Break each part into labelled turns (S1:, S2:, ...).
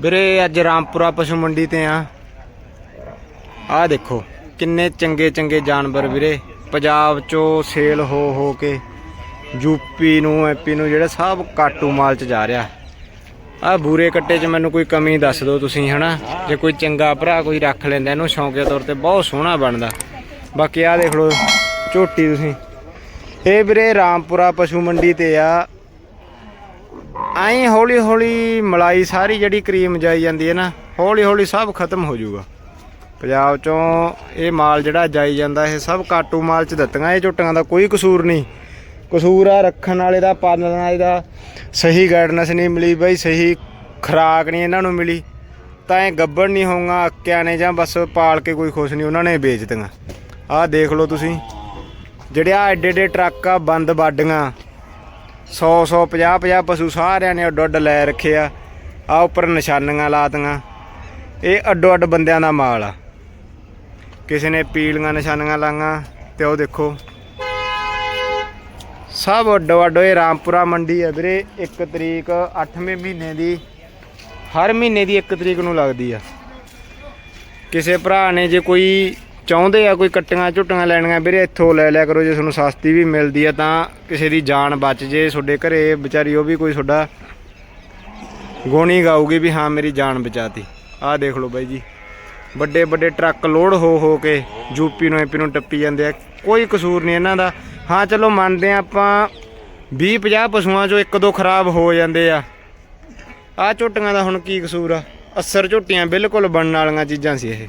S1: ਵੀਰੇ, ਅੱਜ ਰਾਮਪੁਰਾ ਪਸ਼ੂ ਮੰਡੀ ਤੇ ਆ। ਆਹ ਦੇਖੋ, ਕਿੰਨੇ ਚੰਗੇ ਚੰਗੇ ਜਾਨਵਰ ਵੀਰੇ। ਪੰਜਾਬ ਚੋਂ ਸੇਲ ਹੋ ਹੋ ਕੇ ਯੂਪੀ ਨੂੰ ਐਪੀ ਨੂੰ ਜਿਹੜਾ ਸਭ ਕਾਟੂ ਮਾਲ ਚ ਜਾ ਰਿਹਾ। ਆ ਬੂਰੇ ਕੱਟੇ 'ਚ ਮੈਨੂੰ ਕੋਈ ਕਮੀ ਦੱਸ ਦਿਓ ਤੁਸੀਂ, ਹਨਾ? ਜੇ ਕੋਈ ਚੰਗਾ ਭਰਾ ਕੋਈ ਰੱਖ ਲੈਂਦਾ, ਇਹਨੂੰ ਸ਼ੌਂਕਿਆ ਤੌਰ ਤੇ ਬਹੁਤ ਸੋਹਣਾ ਬਣਦਾ। ਬਾਕੀ ਆ ਦੇਖ ਲਓ, ਝੋਟੀ ਤੁਸੀਂ। ਇਹ ਵੀਰੇ ਰਾਮਪੁਰਾ ਪਸ਼ੂ ਮੰਡੀ ਤੇ ਆ। ਐਂ ਹੌਲੀ ਹੌਲੀ ਮਲਾਈ ਸਾਰੀ ਜਿਹੜੀ ਕਰੀਮ ਜਾਈ ਜਾਂਦੀ ਹੈ ਨਾ, ਹੌਲੀ ਹੌਲੀ ਸਭ ਖਤਮ ਹੋ ਜਾਊਗਾ। ਪੰਜਾਬ ਚੋਂ ਇਹ ਮਾਲ ਜਿਹੜਾ ਜਾਈ ਜਾਂਦਾ, ਇਹ ਸਭ ਕਾਟੂ ਮਾਲ ਚ ਦਿੱਤੀਆਂ, ਇਹ ਝੋਟੀਆਂ ਦਾ ਕੋਈ ਕਸੂਰ ਨਹੀਂ। ਕਸੂਰ ਆ ਰੱਖਣ ਵਾਲੇ ਦਾ, ਪਾਲਣ ਵਾਲੇ ਦਾ। ਸਹੀ ਗਾਈਡਨੈਸ ਨਹੀਂ ਮਿਲੀ ਬਈ, ਸਹੀ ਖੁਰਾਕ ਨਹੀਂ ਇਹਨਾਂ ਨੂੰ ਮਿਲੀ। ਤਾਂ ਇਹ ਗੱਬੜ ਨਹੀਂ ਹੋਊਗਾ, ਅੱਕਿਆਂ ਨੇ ਜਾਂ ਬਸ ਪਾਲ ਕੇ ਕੋਈ ਖੁਸ਼ ਨਹੀਂ, ਉਹਨਾਂ ਨੇ ਵੇਚ ਦਿੱਤੀਆਂ। ਆਹ ਦੇਖ ਲਓ ਤੁਸੀਂ, ਜਿਹੜੇ ਆ ਐਡੇ ਐਡੇ ਟਰੱਕ ਆ, ਬੰਦ ਬਾਡੀਆਂ 100 100 50 50 ਪਸ਼ੂ ਸਾਰਿਆਂ ਨੇ ਅੱਡੋ ਅੱਡ ਲੈ ਰੱਖੇ ਆ। ਆ ਉੱਪਰ ਨਿਸ਼ਾਨੀਆਂ ਲਾਤੀਆਂ। ਇਹ ਅੱਡੋ ਅੱਡ ਬੰਦਿਆਂ ਦਾ ਮਾਲ ਆ। ਕਿਸੇ ਨੇ ਪੀਲੀਆਂ ਨਿਸ਼ਾਨੀਆਂ ਲਾਈਆਂ ਤੇ ਉਹ ਦੇਖੋ। ਸਭ ਅੱਡੋ ਅੱਡੋ ਇਹ ਰਾਮਪੁਰਾ ਮੰਡੀ ਹੈ ਵੀਰੇ। 1 ਤਰੀਕ 8ਵੇਂ ਮਹੀਨੇ ਦੀ, ਹਰ ਮਹੀਨੇ ਦੀ 1 ਤਰੀਕ ਨੂੰ ਲੱਗਦੀ ਆ। ਕਿਸੇ ਭਰਾ ਨੇ ਜੇ ਕੋਈ ਚਾਹੁੰਦੇ ਆ ਕੋਈ ਕੱਟੀਆਂ ਝੁੱਟੀਆਂ ਲੈਣੀਆਂ, ਵੀਰੇ ਇੱਥੋਂ ਲੈ ਲਿਆ ਕਰੋ, ਜੇ ਤੁਹਾਨੂੰ ਸਸਤੀ ਵੀ ਮਿਲਦੀ ਆ ਤਾਂ ਕਿਸੇ ਦੀ ਜਾਨ ਬਚ ਜੇ, ਤੁਹਾਡੇ ਘਰੇ ਵਿਚਾਰੀ ਉਹ ਵੀ ਕੋਈ ਤੁਹਾਡਾ ਗੋਣੀ ਗਾਊਗੀ ਵੀ ਹਾਂ, ਮੇਰੀ ਜਾਨ ਬਚਾਤੀ। ਆਹ ਦੇਖ ਲਓ ਬਾਈ ਜੀ ਵੱਡੇ ਵੱਡੇ ਟਰੱਕ ਲੋਡ ਹੋ ਹੋ ਕੇ ਯੂਪੀ ਨੂੰ ਐਪੀ ਨੂੰ ਟੱਪੀ ਜਾਂਦੇ ਆ, ਕੋਈ ਕਸੂਰ ਨਹੀਂ ਇਹਨਾਂ ਦਾ। ਹਾਂ, ਚਲੋ ਮੰਨਦੇ ਆ ਆਪਾਂ 20 50 ਪਸ਼ੂਆਂ ਚੋਂ ਇੱਕ ਦੋ ਖਰਾਬ ਹੋ ਜਾਂਦੇ ਆ। ਆਹ ਝੋਟੀਆਂ ਦਾ ਹੁਣ ਕੀ ਕਸੂਰ ਆ? ਅਸਰ ਝੋਟੀਆਂ ਬਿਲਕੁਲ ਬਣਨ ਵਾਲੀਆਂ ਚੀਜ਼ਾਂ ਸੀ ਇਹ।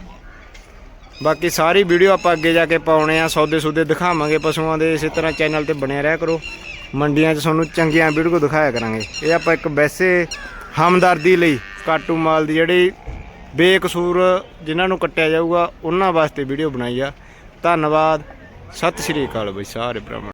S1: ਬਾਕੀ ਸਾਰੀ ਵੀਡੀਓ ਆਪਾਂ ਅੱਗੇ ਜਾ ਕੇ ਪਾਉਣੇ ਆ, ਸੌਦੇ ਸੌਦੇ ਦਿਖਾਵਾਂਗੇ ਪਸ਼ੂਆਂ ਦੇ, ਇਸੇ ਤਰ੍ਹਾਂ ਚੈਨਲ ਤੇ ਬਣਿਆ ਰਿਹਾ ਕਰੋ। ਮੰਡੀਆਂ 'ਚ ਤੁਹਾਨੂੰ ਚੰਗੀਆਂ ਵੀਡੀਓ ਦਿਖਾਇਆ ਕਰਾਂਗੇ। ਇਹ ਆਪਾਂ ਇੱਕ ਵੈਸੇ ਹਮਦਰਦੀ ਲਈ ਕਾਟੂ ਮਾਲ ਦੀ ਜਿਹੜੀ ਬੇਕਸੂਰ ਜਿਨ੍ਹਾਂ ਨੂੰ ਕੱਟਿਆ ਜਾਊਗਾ, ਉਹਨਾਂ ਵਾਸਤੇ ਵੀਡੀਓ ਬਣਾਈ ਆ। ਧੰਨਵਾਦ, ਸਤਿ ਸ਼੍ਰੀ ਅਕਾਲ ਬਈ ਸਾਰੇ ਭਰਾਵਾਂ